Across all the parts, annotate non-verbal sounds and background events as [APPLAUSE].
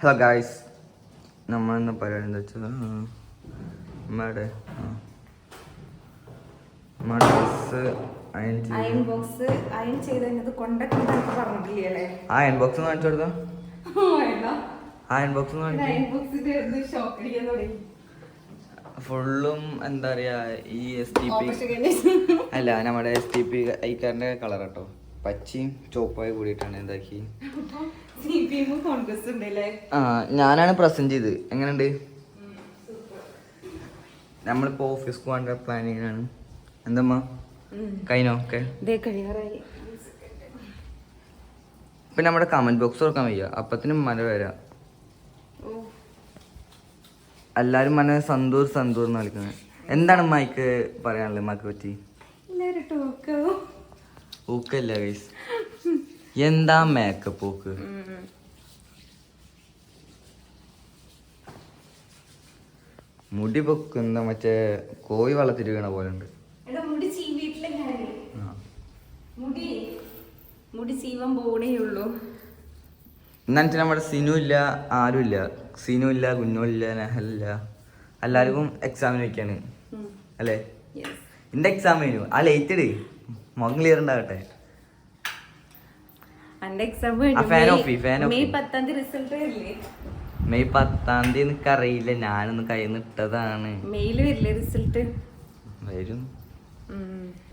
Hello guys നമ്മൾ ഇന്ന് പരിപാടി എന്താ വെച്ചാൽ നമ്മുടെ നമ്മുടെ dress iron iron box iron ചെയ്ത് കഴിഞ്ഞത് കൊണ്ടൊക്കെ പറഞ്ഞിട്ടില്ലേ അല്ലേ? അയൺ ബോക്സ് കാണിച്ചു. അയൺ ബോക്സ് ഫുള്ളും എന്താ പറയാ ഈ എസ് ടി പി അല്ല നമ്മുടെ എസ് ടി പി ഐക്കാരന്റെ കളർ കേട്ടോ. പച്ചയും ചുവപ്പായി കൂടിയിട്ടാണ് എന്താക്കി ആ ഞാനാണ് പ്രസന്റ് ചെയ്ത്. എങ്ങനെയുണ്ട്? നമ്മളിപ്പോ ഓഫീസ് പോകാനുള്ള പ്ലാനിങ് ആണ് എന്തമ്മ? കഴിഞ്ഞോ? കഴിയാറായി. പിന്നെ നമ്മുടെ കമന്റ് ബോക്സ് തുറക്കാൻ വയ്യ. അപ്പത്തിനും മന വരാം എല്ലാരും മന സന്തൂർ സന്തൂർ എന്ന് വിളിക്കുന്നത്. എന്താണ് മൈക്ക് പറയാനുള്ളത്? മക്ക് പറ്റി? ഊക്കല്ല ഗൈസ് എന്താ മേക്കപ്പ് ഓക്ക് മുടി പൊക്കുന്ന മറ്റേ കോഴി വള്ളത്തിൽ വീണ പോലെ ഉണ്ട് എടാ മുടി ചീവിട്ടില്ല ഞാൻ മുടി മുടി ചീവൻ പോണേ ഉള്ളൂ. എന്നാ നമ്മുടെ സിനു ഇല്ല ആരും ഇല്ല. സിനു ഇല്ല കുഞ്ഞു ഇല്ല നെഹലില്ല എല്ലാവർക്കും എക്സാമിന് വെക്കാണ്. അല്ലേ? എന്റെ എക്സാം കഴിഞ്ഞു. ആ ലേറ്റ് ഇട്. മുഖം ക്ലിയർ ഉണ്ടാകട്ടെ എക്സാം മെയ്. പത്താം തീയതി റിസൾട്ട് വരില്ലേ? മെയ് പത്താം തീയതി എനിക്ക് അറിയില്ല ഞാനൊന്ന് കൈ നിട്ടതാണ് ഇട്ടതാണ് വരില്ലേ റിസൾട്ട് വരും.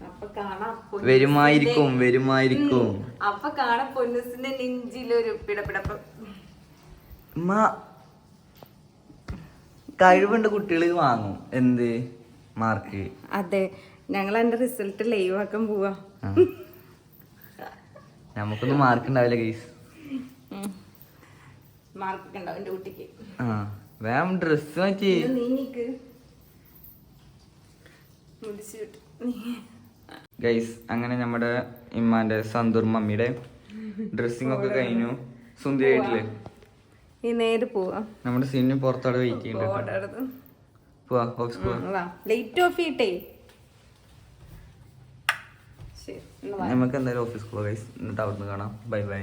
അപ്പൊ കാണാം. വരുമായിരിക്കും വരുമായിരിക്കും. അപ്പൊ കാണാം പൊന്നൂസിന്റെ നെഞ്ചിലൊരു പിടപിടപ്പ്. ഉമ്മ കഴിവുണ്ട് കുട്ടികൾ വാങ്ങും. എന്ത്? മാർക്ക്. അതെ. ഞങ്ങൾ എന്റെ റിസൾട്ട് ലൈവ് ആക്കാൻ പോവാ. നമുക്കൊന്നും മാർക്ക് ഉണ്ടാവില്ല ഗൈസ് മാർക്ക് ഉണ്ടാവും എന്റെ കുട്ടിക്ക്. ആ വേം ഡ്രസ് മാറ്റി. ഗൈസ് അങ്ങനെ നമ്മുടെ ഇമ്മാന്റെ സന്തൂർ മമ്മിയുടെ ഡ്രസ്സിംഗ് ഒക്കെ കഴിഞ്ഞു. സുന്ദരിയായിട്ടില്ലേ? നീ നേരെ പോവാ. നമ്മുടെ സീനിന് പുറത്തോടെ വെയിറ്റ് ഓടരുത് പോവാ ഓഫീസ് പോവാ. ലേറ്റ് ഓഫ് ചെയ്യട്ടെ. നമുക്ക് എന്തായാലും ഓഫീസ് പോവാം ഗൈസ് എന്നിട്ട് അവിടുന്ന് കാണാം. ബൈ ബൈ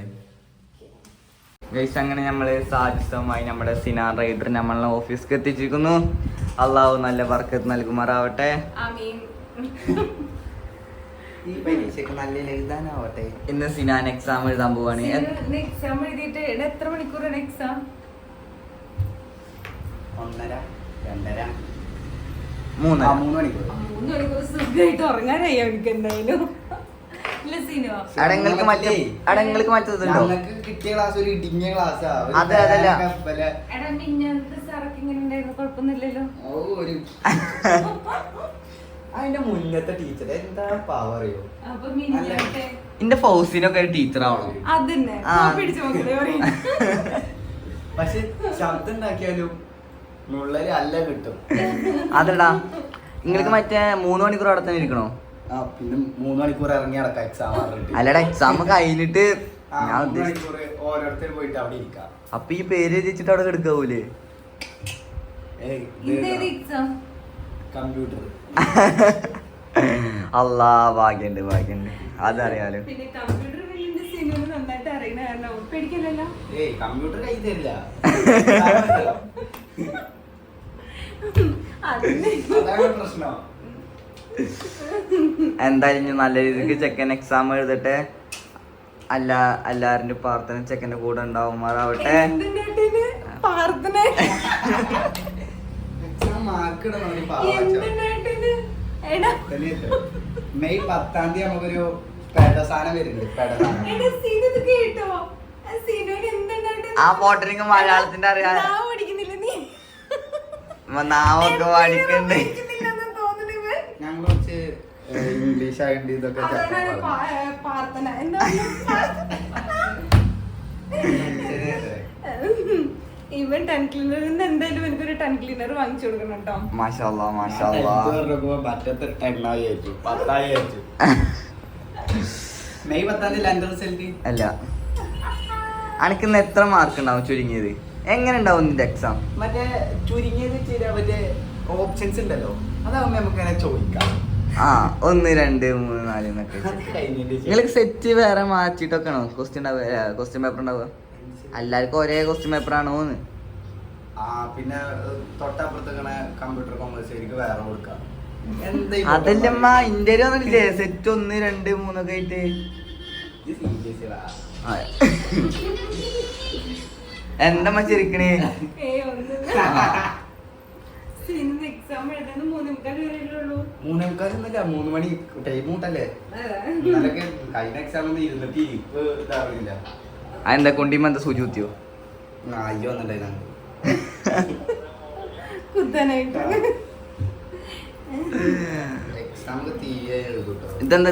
ഗൈസ് അങ്ങനെ നമ്മൾ സാധിസമായി നമ്മുടെ സിനാർ റൈഡർ നമ്മളെ ഓഫീസിലേക്ക് എത്തിച്ചിരിക്കുന്നു. അള്ളാഹു നല്ല വർക്കത്ത് നൽകുമാറാവട്ടെ. ആമീൻ. ഈ പരീക്ഷയ്ക്ക് നല്ല എഴുതാനാവട്ടെ. ഇന്ന് സിനാൻ എക്സാം എഴുതാൻ പോവാണ്. എക്സാം എഴുതിയിട്ട് എത്ര മണിക്കൂറാണ് എക്സാം ഒന്നര രണ്ടര. മൂന്ന് ആ, മൂന്ന് മണിക്കൂർ മൂന്ന് മണിക്കൂർ സുഖമായിട്ട് ഉറങ്ങാനായി അവർക്ക് എന്തായാലും. ഇല്ല സിനിമ. അടങ്ങൾക്ക് മറ്റേ അടങ്ങൾക്ക് മറ്റേതുണ്ടോ ഞങ്ങൾക്ക് കിട്ടിയ ക്ലാസ് ഒരു ഇടിഞ്ഞ ക്ലാസ്സാ ഒരു അതെ, അതല്ല. കപ്പൽ. എടാ മിഞ്ഞാന്നത്തെ സാറൊക്കെ ഇങ്ങനെ ഉണ്ടായിരുന്നു. കുഴപ്പമൊന്നുമില്ലല്ലോ. ഓ, ഒരു അതിന്റെ മുന്നത്തെ ടീച്ചർ എന്താ പവർ അറിയോ? അപ്പൊ മിഞ്ഞാന്നത്തെ എന്റെ ഫൗസിനൊക്കെ ഒരു ടീച്ചർ ആവണം. അതന്നെ. ആ. പിടിച്ചു നോക്കലേ പറയും. പക്ഷെ ശബ്ദം ഉണ്ടാക്കിയാലും മുള്ളൽ അല്ല കിട്ടും. അതെടാ. നിങ്ങൾക്ക് മറ്റേ മൂന്ന് മണിക്കൂർ അവിടെ തന്നെ ഇരിക്കണോ? ആ പിന്നെ മൂന്ന് മണിക്കൂർ ഇറങ്ങി നടക്കാം എക്സാം അല്ലടാ എക്സാം കഴിഞ്ഞിട്ട് ഞാൻ ഉദ്ദേശിച്ചു ഓരോരുത്തർ പോയിട്ട് അവിടെ ഇരിക്കാം. അപ്പൊ ഈ പേര് എഴുതിച്ചിട്ട് അവിടെ എടുക്കാവൂലേ കമ്പ്യൂട്ടർ. [LAUGHS] അല്ലാ ഭാഗ്യണ്ട് ഭാഗ്യണ്ട്. അതറിയാലോ. പിന്നെ കമ്പ്യൂട്ടർ കൈ സിനിമ [LAUGHS] നന്നായിട്ട് അറിയണ കാരണം പേടിക്കലല്ലോ ഏയ് കമ്പ്യൂട്ടർ കൈ തരില്ല അതിന് അതാണ് പ്രശ്നം. എന്തായാലും ഇനി നല്ല രീതിക്ക് ചെക്കൻ എക്സാം എഴുതട്ടെ. അല്ല എല്ലാവരുടെ പ്രാർത്ഥന ചെക്കന്റെ കൂടെ ഉണ്ടാവുമാറാവട്ടെ മെയ് പത്താം തീയതി നമുക്കൊരു പെടസാനം വരുന്നുണ്ട് പെടസാനം എടാ സീനു ഇത് കേട്ടോ. ആ പോട്ടറിങ് മലയാളത്തിന്റെ അറിയാം നാവൊക്കെ വാടിക്കണ്ട്. ഞങ്ങൾ കുറച്ച് ഇംഗ്ലീഷ് ആയിട്ട് ഇതൊക്കെ? ഇവൻ ടൺ ക്ലീനറിൽ നിന്ന് എന്തായാലും എനിക്കൊരു ടൺ ക്ലീനർ വാങ്ങിച്ചു കൊടുക്കണം കേട്ടോ. മാഷാല്ലാ മാഷാല്ലാ. മെയ് പത്താം തീയതി അല്ല. അനക്കിന്ന് എത്ര മാർക്ക് ഉണ്ടാവും ചുരുങ്ങിയത്? എങ്ങനെ ഉണ്ടാവും നിന്റെ എക്സാം മറ്റേ ചുരുങ്ങിയത് മറ്റേ ഓപ്ഷൻസ് ഉണ്ടല്ലോ അതാവുമ്പോ നമുക്ക് അങ്ങനെ ചോദിക്കാം. ആ ഒന്ന് രണ്ട് മൂന്ന് നാല് എന്നൊക്കെ നിങ്ങൾക്ക് സെറ്റ് വേറെ മാറ്റിയിട്ടൊക്കെ ആണോ ക്വസ്റ്റ്യൻ ക്വസ്റ്റ്യൻ പേപ്പർ ഉണ്ടാവുക? എല്ലാവർക്കും ഒരേ ക്വസ്റ്റ്യൻ പേപ്പർ ആണോന്ന്. ആ പിന്നെ തൊട്ടപ്പുറത്ത് തൊട്ടപ്പുറത്തേക്കണ കമ്പ്യൂട്ടർ കോമേഴ്സ് എനിക്ക് വേറെ കൊടുക്കാം അതല്ലമ്മ ഇന്റർവ്യൂ വന്നിട്ടില്ലേ? സെറ്റ് ഒന്ന് രണ്ട് മൂന്നൊക്കെ ആയിട്ട്. [LAUGHS] എന്താ ചിരിക്കണേ? മൂന്നേ മണി ടൈം കൂട്ടല്ലേ അതാ. ഇന്നലൊക്കെ കഴിഞ്ഞ എക്സാം ഒന്നും ഇരുന്നിട്ട് ഇരിപ്പ് ഇതാവില്ല അതെന്താ കൊണ്ടിമ്മ എന്താ സൂചി കുത്തിയോ? അയ്യോ വന്നിട്ടുണ്ടായിരുന്നു കുത്താനായിട്ട്. എക്സാം ഒക്കെ തീരെ ഇതെന്താ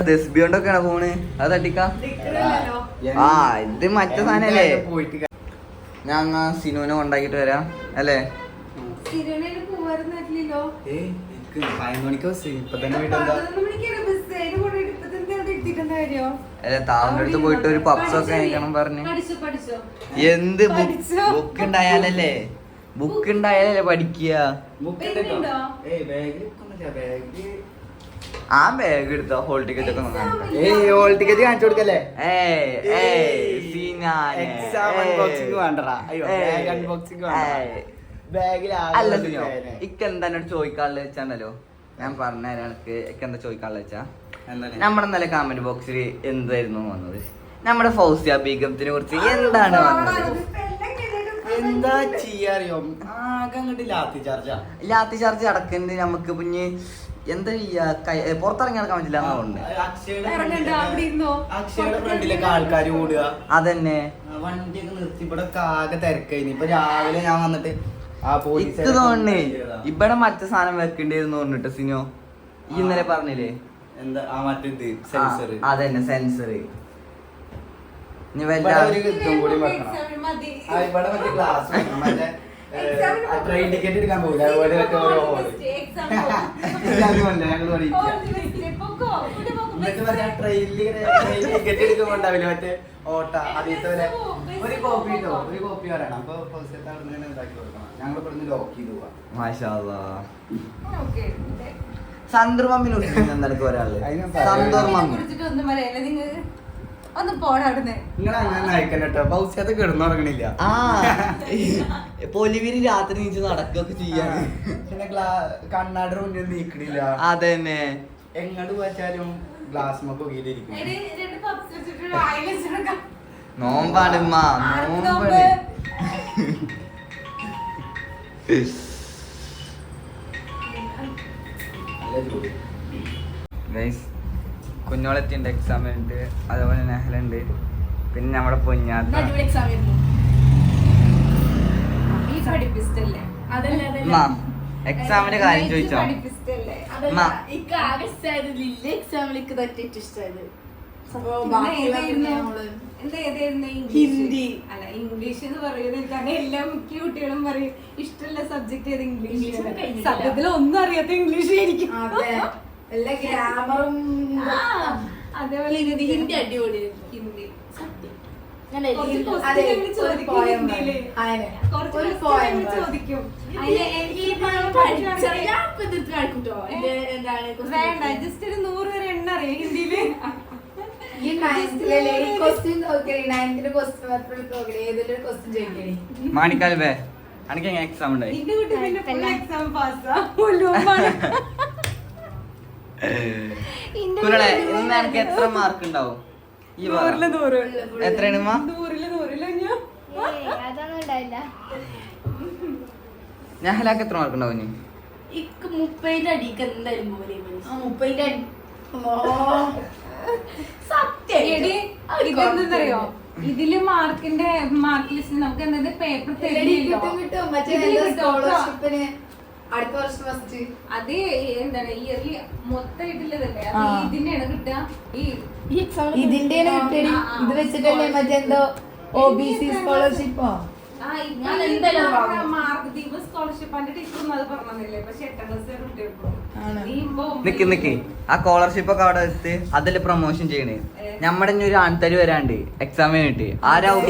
ഫോണ് അത് തട്ടിക്കാ. ആ ഇത് മറ്റേ സാധനല്ലേ? പോയിട്ട് ഞാൻ സിനുവിനെ കൊണ്ടാക്കിട്ട് വരാം അല്ലേ? അല്ലെ പോയിട്ട് ഒരു പപ്സ് ഒക്കെ കഴിക്കണം പറഞ്ഞ്. പഠിച്ചോ പഠിച്ചോ. എന്ത്? ബുക്ക് ഉണ്ടായാലല്ലേ? ബുക്ക് ഉണ്ടായാലല്ലേ പഠിക്കുക? ആ ബാഗ് എടുത്തോ ഹോൾ ടിക്കറ്റ് ഒക്കെ ഏയ് ഹോൾ ടിക്കറ്റ് കാണിച്ചു കൊടുക്കല്ലേ. എക്സാം ഏയ്. അൺബോക്സിംഗ് വേണ്ടടാ. അയ്യോ ഏയ്. ബാഗ് അൺബോക്സിംഗ് വേണ്ട ഏയ്. ബാഗിൽ അല്ല സിനോ ഇക്ക് എന്താ എന്നോട് ചോദിക്കാനുള്ള വെച്ചാണല്ലോ ഞാൻ പറഞ്ഞുതരാം എനിക്ക് എനിക്ക് എന്താ ചോദിക്കാനുള്ള വെച്ചാ? നമ്മുടെ നല്ല കമന്റ് ബോക്സിൽ എന്തായിരുന്നു വന്നത്? നമ്മുടെ ഫൗസിയ ബീഗത്തിനെ കുറിച്ച് എന്താണ് വന്നത്? എന്താ ചെയ്യാറിയോ ആകെ അങ്ങോട്ട് ലാത്തി ചാർജാ. ലാത്തി ചാർജ് അടക്കുന്നത് നമുക്ക് പിന്നെ എന്താ ചെയ്യാ? പുറത്തിറങ്ങി നടക്കാൻ പറ്റില്ല. ആൾക്കാർ കൂടുക അതന്നെ. വണ്ടിയൊക്കെ നിർത്തി. ഇവിടെ ആകെ തിരക്കായി ഇപ്പൊ രാവിലെ ഞാൻ വന്നിട്ട് ഇക്ക് തോന്നണേ ഇവിടെ മറ്റേ സാധനം വെക്കണ്ടിരുന്നു പറഞ്ഞിട്ട് സിനോ. ഈ ഇന്നലെ പറഞ്ഞില്ലേ? എന്താ ആ മറ്റേത് സെൻസർ അതന്നെ സെൻസർ ഇനി വല്ല ഇതും കൂടി ഇവിടെ മറ്റേ എക്സാമിന് ട്രെയിൻ ടിക്കറ്റ് എടുക്കാൻ പോകില്ല അതുപോലെ പോവാം. ഞങ്ങൾ. എന്നിട്ട് മറ്റേ ട്രെയിനിൽ ടിക്കറ്റ് മറ്റേ ഓട്ട ആദ്യത്തെ ഒരു കോപ്പി ഒരു കോപ്പി പറയണം. അപ്പൊ ഫസ്റ്റ് അവിടെ നിന്ന് ഇതാക്കി കൊടുക്കണം. ഞങ്ങൾ ലോക്ക് ചെയ്ത് പോവാം. മാഷാല്ലാ. Okay. സന്തൂർ മമ്മിനെ കുറിച്ച് എന്താണ് ഒരാൾ. അതിനെ പറയാം. സന്തൂർ മമ്മി കുറിച്ചിട്ട് ഒന്നും പറയല്ല നിങ്ങൾ അങ്ങനെ അയക്കണം കേട്ടോ കിടന്നുറങ്ങണില്ല ആ. പൊലിവിന് രാത്രി നീച്ച് നടക്കുകയൊക്കെ ചെയ്യാണ് പിന്നെ കണ്ണാടി മുന്നിൽ നീക്കണില്ല. അതന്നെ. എങ്ങോട്ട് വെച്ചാലും ഗ്ലാസ് മൊക്കെ. നോമ്പാണ് നോമ്പാണ് നോമ്പ്? കുഞ്ഞോളെത്തിണ്ട് എക്സാം ഉണ്ട് അതുപോലെ നെഹലുണ്ട് പിന്നെ നമ്മുടെ പൊന്നാത്ത എക്സാമിന്റെ കാര്യം ചോദിച്ചോ? ഹിന്ദി. അല്ല ഇംഗ്ലീഷ് എന്ന് പറയുന്നത് കാരണം എല്ലാ മിക്ക കുട്ടികളും പറയും ഇഷ്ടമുള്ള സബ്ജക്ട് ഏത് ഇംഗ്ലീഷ്. സത്യത്തിൽ ഒന്നും അറിയാത്ത ഇംഗ്ലീഷ് ആയിരിക്കും. അതെ. എല്ലാ ഗ്രാമറും അതേപോലെ ഹിന്ദി. ഹിന്ദി. അടിപൊളിയായിരുന്നു ഹിന്ദി. സത്യം. വേണ്ട ജസ്റ്റ് ഒരു നൂറ് വരെ എണ്ണ അറിയാം ഹിന്ദിയിൽ? ഈ നയൻത്തിലെ ഈ ക്വസ്റ്റ്യൻ നോക്കണേ നയൻത്തിലെ ക്വസ്റ്റ്യൻ മാത്രം എടുത്ത് നോക്കണേ ഏതെങ്കിലും ഒരു ക്വസ്റ്റ്യൻ ചോദിക്കണേ മാണിക്കാൽവേ അനക്ക് എക്സാം ഉണ്ടായി. എക്സാം പാസ്സാ [LAUGHS] കുഞ്ഞോളെ ഇന്ന് എനിക്ക് എത്ര മാർക്ക് ഉണ്ടാവും ഈ എത്രയാണ് ഉമ്മ? അതൊന്നും ഉണ്ടായില്ല നെഹലാക്ക് എത്ര മാർക്ക് ഉണ്ടാവും ഇനി? ഇക്ക് മുപ്പതിന്റെ അടിക്ക് എന്തായാലും പോലെ മുപ്പതിന്റെ അടി. സത്യം. എടി ഇതെന്തെന്നറിയോ? ഇതിൽ മാർക്കിന്റെ മാർക്ക് ലിസ്റ്റ് നമുക്ക് എന്നത് പേപ്പർ തരുന്നില്ലോ കിട്ടും മറ്റേ അടുത്ത വർഷം ഫസ്റ്റ് അതേ എന്താണ് ഇയർലി മൊത്തമായിട്ടുള്ളതല്ലേ ഇതിന്റെയാണ് കിട്ടുക. ഈ ഇതിന്റെയാണ് കിട്ടിയത്. ഇത് വെച്ചിട്ടല്ലേ മറ്റെന്തോ ഒ ബി സി സ്കോളർഷിപ്പോ ആ, സ്കോളർഷിപ്പ് നിക്ക് നിക്ക്. ആ ഒക്കെ അവിടെ വെച്ച് അതിൽ പ്രൊമോഷൻ ചെയ്യണേ. നമ്മുടെ ഇനി ഒരു ആൺതരി വരാണ്ട്. എക്സാം കഴിഞ്ഞിട്ട്. ആരാവും?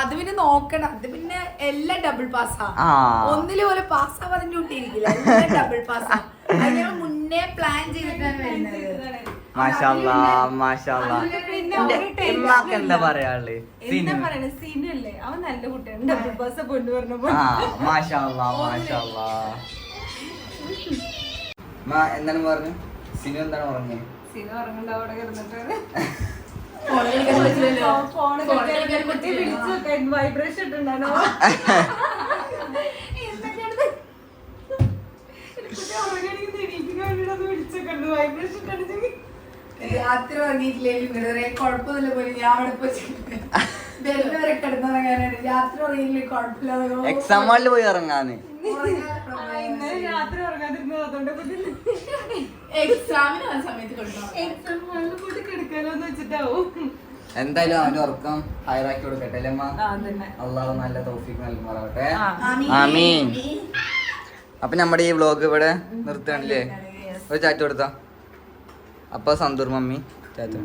അത് പിന്നെ നോക്കണം. അത് പിന്നെ എല്ലാം ഡബിൾ പാസ്സാ ആ. ഒന്നിൽ പോലെ പാസ്സാ പറഞ്ഞു കൂട്ടിയിരിക്കില്ല ഡബിൾ പാസ്സാ അത് ഞങ്ങൾ മുന്നേ പ്ലാൻ ചെയ്തിട്ടാണ് വരുന്നത്. എന്താ പറയാൾ സീനല്ലേ അവൻ നല്ല കുട്ടിയാണ്. ഡബിൾ എന്താണ് പറഞ്ഞു? സിനു എന്താണ് പറഞ്ഞത് സീന ഉറങ്ങണ്ട അവിടെ കിടന്നിട്ട് [LAUGHS] വൈബ്രേഷൻ ഇട്ടുണ്ടെങ്കിൽ രാത്രി ഉറങ്ങിയിട്ടില്ലെങ്കിൽ ഇവിടെ കുഴപ്പമില്ല പോലെ. ഞാൻ അവിടെ പോയി ബെല്ല് വരെ കിടന്നുറങ്ങാനാണ്. രാത്രി ഉറങ്ങിയില്ലെങ്കിൽ കുഴപ്പമില്ല എക്സാം ഹാളിൽ പോയി ഇറങ്ങാന്ന് ഇന്നലെ രാത്രി ഉറങ്ങാതിരുന്നത് അതുകൊണ്ട് എക്സാമിന് ആ സമയത്ത് കിടന്നു എക്സാം ഹാളിൽ പോയിട്ട് കിടക്കാലോന്ന് വെച്ചിട്ടാവും. എന്തായാലും അവന്റെ ഉറക്കം ഹയറാക്കി കൊടുക്കട്ടെ അല്ലേ അമ്മ. അള്ളാഹു നല്ല തൗഫീഖ് നൽകുമാറാവട്ടെ. ആമീൻ. അപ്പൊ നമ്മുടെ ഈ വ്ലോഗ് ഇവിടെ നിർത്തുകയാണല്ലേ? ഒരു ചാറ്റ് കൊടുത്താ? അപ്പൊ സന്തൂർ മമ്മി ചാറ്റ്.